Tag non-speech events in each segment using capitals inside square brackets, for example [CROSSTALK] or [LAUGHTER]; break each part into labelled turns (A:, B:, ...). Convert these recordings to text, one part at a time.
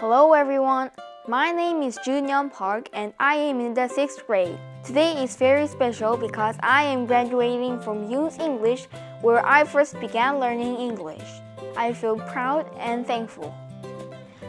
A: Hello everyone. My name is Junyeon Park and I am in the 6th grade. Today is very special because I am graduating from Youth English where I first began learning English. I feel proud and thankful.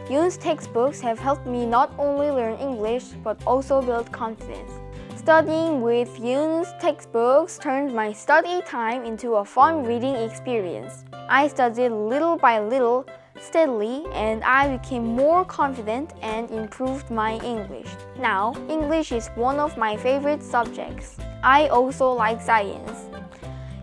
A: Youth textbooks have helped me not only learn English but also build confidence. Studying with Yoon's textbooks turned my study time into a fun reading experience. I studied little by little, steadily, and I became more confident and improved my English. Now, English is one of my favorite subjects. I also like science.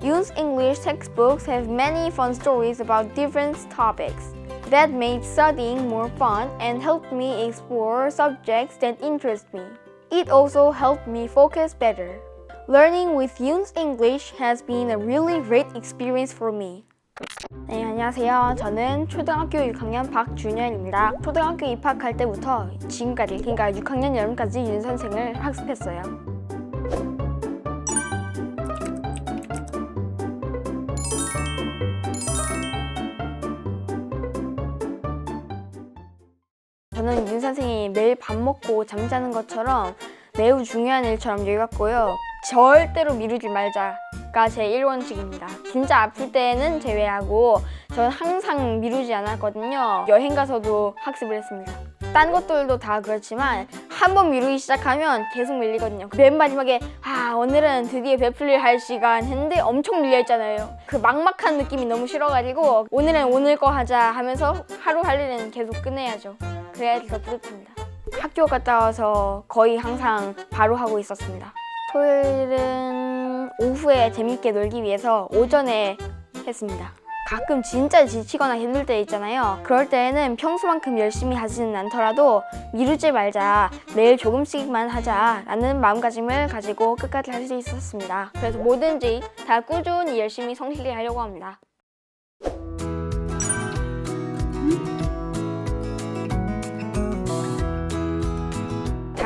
A: Yoon's English textbooks have many fun stories about different topics. That made studying more fun and helped me explore subjects that interest me. It also helped me focus better. Learning with Yoon's English has been a really great experience for me. 네, 안녕하세요. 저는 초등학교 6학년 박준현입니다. 초등학교 입학할 때부터 지금까지, 그러니까 6학년 여름까지 윤 선생을 학습했어요. 저는 윤 선생이 매일 밥 먹고 잠자는 것처럼 매우 중요한 일처럼 여겨왔고요. 절대로 미루지 말자 가제 1원칙입니다. 진짜 아플 때는 제외하고 저는 항상 미루지 않았거든요. 여행 가서도 학습을 했습니다. 딴 것들도 다 그렇지만 한 번 미루기 시작하면 계속 밀리거든요. 맨 마지막에 아 오늘은 드디어 베풀릴 할 시간 했는데 엄청 밀려 있잖아요. 그 막막한 느낌이 너무 싫어가지고 오늘은 오늘 거 하자 하면서 하루 할 일은 계속 끝내야죠. 그래야지 더 뿌듯합니다. 학교 갔다 와서 거의 항상 바로 하고 있었습니다. 토요일은 오후에 재밌게 놀기 위해서 오전에 했습니다. 가끔 진짜 지치거나 힘들 때 있잖아요. 그럴 때에는 평소만큼 열심히 하지는 않더라도 미루지 말자, 매일 조금씩만 하자라는 마음가짐을 가지고 끝까지 할 수 있었습니다. 그래서 뭐든지 다 꾸준히 열심히 성실히 하려고 합니다.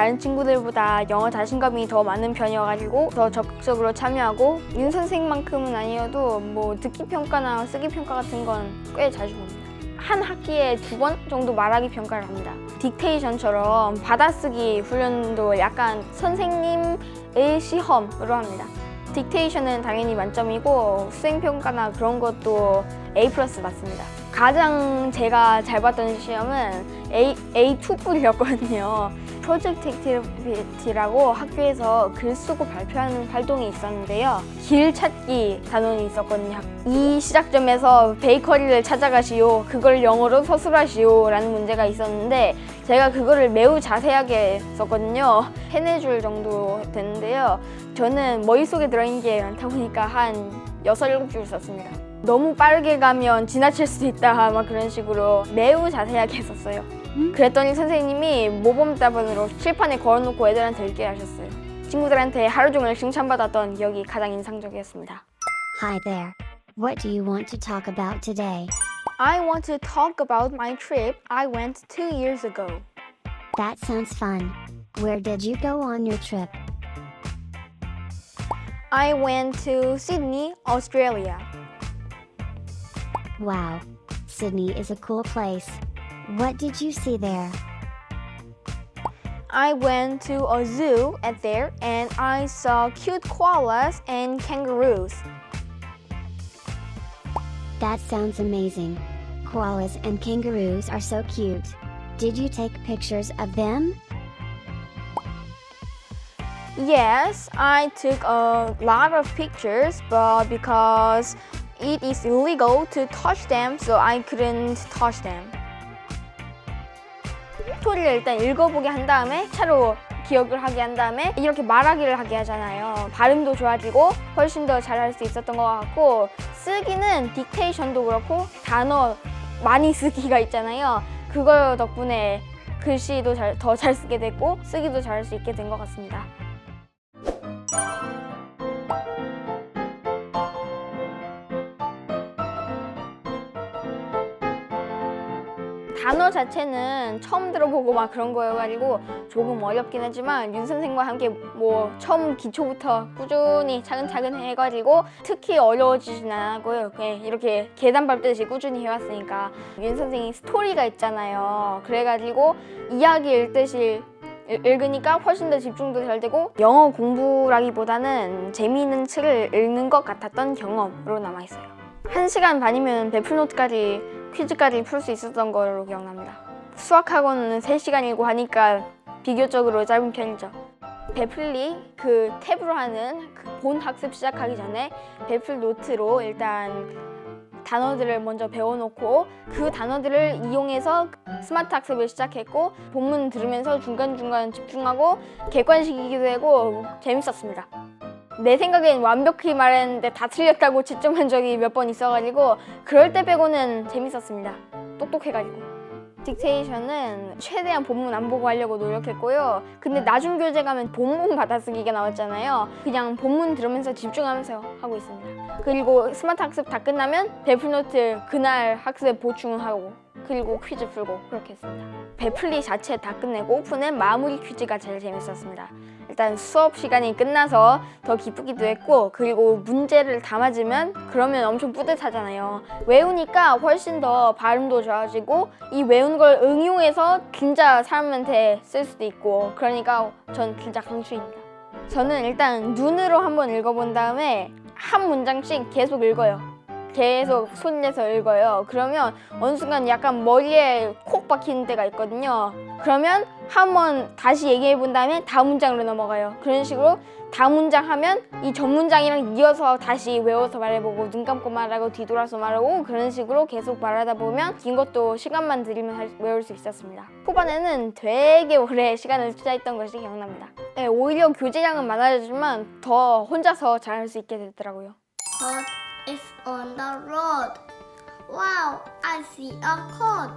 A: 다른 친구들보다 영어 자신감이 더 많은 편이어가지고 더 적극적으로 참여하고 윤 선생만큼은 아니어도 뭐 듣기 평가나 쓰기 평가 같은 건 꽤 자주 봅니다. 한 학기에 두 번 정도 말하기 평가를 합니다. 딕테이션처럼 받아쓰기 훈련도 약간 선생님의 시험으로 합니다. 딕테이션은 당연히 만점이고 수행평가나 그런 것도 A 플러스 맞습니다. 가장 제가 잘 봤던 시험은 A, A2뿐이었거든요. 프로젝트 액티비티라고 학교에서 글 쓰고 발표하는 활동이 있었는데요. 길 찾기 단원이 있었거든요. 이 시작점에서 베이커리를 찾아가시오. 그걸 영어로 서술하시오. 라는 문제가 있었는데 제가 그거를 매우 자세하게 썼거든요. 세네 줄 정도 됐는데요. 저는 머릿속에 들어있는 게 많다 보니까 한 여섯 일곱 줄 썼습니다. 너무 빠르게 가면 지나칠 수도 있다 막 그런 식으로 매우 자세하게 했었어요. 그랬더니 선생님이 모범답안으로 칠판에 걸어놓고 애들한테 읽게 하셨어요. 친구들한테 하루 종일 칭찬받았던 기억이 가장 인상적이었습니다.
B: Hi there. What do you want to talk about today?
A: I want to talk about my trip I went two years ago.
B: That sounds fun. Where did you go on your trip?
A: I went to Sydney, Australia.
B: Wow. Sydney is a cool place. What did you see there?
A: I went to a zoo at there and I saw cute koalas and kangaroos.
B: That sounds amazing. Koalas and kangaroos are so cute. Did you take pictures of them?
A: Yes, I took a lot of pictures, but because it is illegal to touch them, so I couldn't touch them. 스토리를 일단 읽어보게 한 다음에 차로 기억을 하게 한 다음에 이렇게 말하기를 하게 하잖아요. 발음도 좋아지고 훨씬 더 잘할 수 있었던 것 같고 쓰기는 딕테이션도 그렇고 단어 많이 [LAUGHS] 쓰기가 있잖아요. 그거 덕분에 글씨도 더 잘 쓰게 됐고 쓰기도 잘 할 수 있게 된 것 같습니다. 단어 자체는 처음 들어보고 막 그런 거여가지고 조금 어렵긴 하지만 윤 선생과 함께 뭐 처음 기초부터 꾸준히 차근차근 해가지고 특히 어려워지진 않았고요. 그냥 이렇게 계단 밟듯이 꾸준히 해왔으니까 윤 선생이 스토리가 있잖아요. 그래가지고 이야기 읽듯이 읽- 읽으니까 훨씬 더 집중도 잘 되고 영어 공부라기보다는 재미있는 책을 읽는 것 같았던 경험으로 남아있어요. 한 시간 반이면 베풀노트까지 퀴즈까지 풀 수 있었던 걸로 기억납니다. 수학학원은 3시간이고 하니까 비교적으로 짧은 편이죠. 베풀리 그 탭으로 하는 그 본 학습 시작하기 전에 베풀 노트로 일단 단어들을 먼저 배워놓고 그 단어들을 이용해서 스마트 학습을 시작했고 본문 들으면서 중간중간 집중하고 객관식이기도 하고 재밌었습니다. 내 생각엔 완벽히 말했는데 다 틀렸다고 지점한 적이 몇 번 있어가지고 그럴 때 빼고는 재밌었습니다. 똑똑해가지고. 딕테이션은 최대한 본문 안 보고 하려고 노력했고요. 근데 나중 교재 가면 본문 받아쓰기가 나왔잖아요. 그냥 본문 들으면서 집중하면서 하고 있습니다. 그리고 스마트 학습 다 끝나면 베풀노트 그날 학습 보충하고 그리고 퀴즈 풀고 그렇게 했습니다. 베풀리 자체 다 끝내고 오픈은 마무리 퀴즈가 제일 재밌었습니다. 일단 수업 시간이 끝나서 더 기쁘기도 했고 그리고 문제를 다 맞으면 그러면 엄청 뿌듯하잖아요. 외우니까 훨씬 더 발음도 좋아지고 이 외운 걸 응용해서 진짜 사람한테 쓸 수도 있고 그러니까 전 진짜 강추입니다. 저는 일단 눈으로 한번 읽어본 다음에 한 문장씩 계속 읽어요. 계속 손 내서 읽어요. 그러면 어느 순간 약간 머리에 콕 박히는 때가 있거든요. 그러면 한번 다시 얘기해 본 다음에 다음 문장으로 넘어가요. 그런 식으로 다음 문장 하면 이 전 문장이랑 이어서 다시 외워서 말해보고 눈 감고 말하고 뒤돌아서 말하고 그런 식으로 계속 말하다 보면 긴 것도 시간만 들이면 할- 외울 수 있었습니다. 초반에는 되게 오래 시간을 투자했던 것이 기억납니다. 네, 오히려 교재량은 많아지지만 더 혼자서 잘할 수 있게 됐더라고요.
C: Coat is on the road. Wow, I see a coat.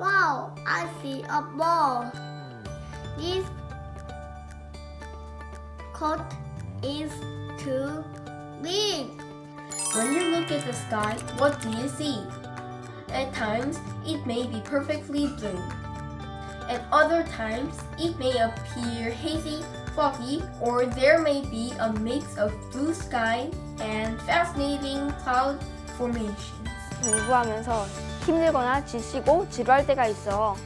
C: Wow, I see a ball. This coat is too big.
D: When you look at the sky, what do you see? At times, it may be perfectly blue. At other times, it may appear hazy, foggy, or there may be a mix of blue sky and fascinating cloud formations.
A: 공부하면서 힘들거나 지치고 지루할 때가 있어.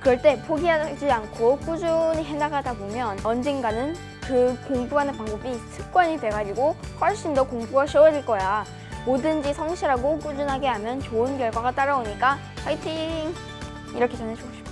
A: 그럴 때 포기하지 않고 꾸준히 해나가다 보면 언젠가는 그 공부하는 방법이 습관이 돼가지고 훨씬 더 공부가 쉬워질 거야. 뭐든지 성실하고 꾸준하게 하면 좋은 결과가 따라오니까 화이팅! 이렇게 전해주고 싶어요.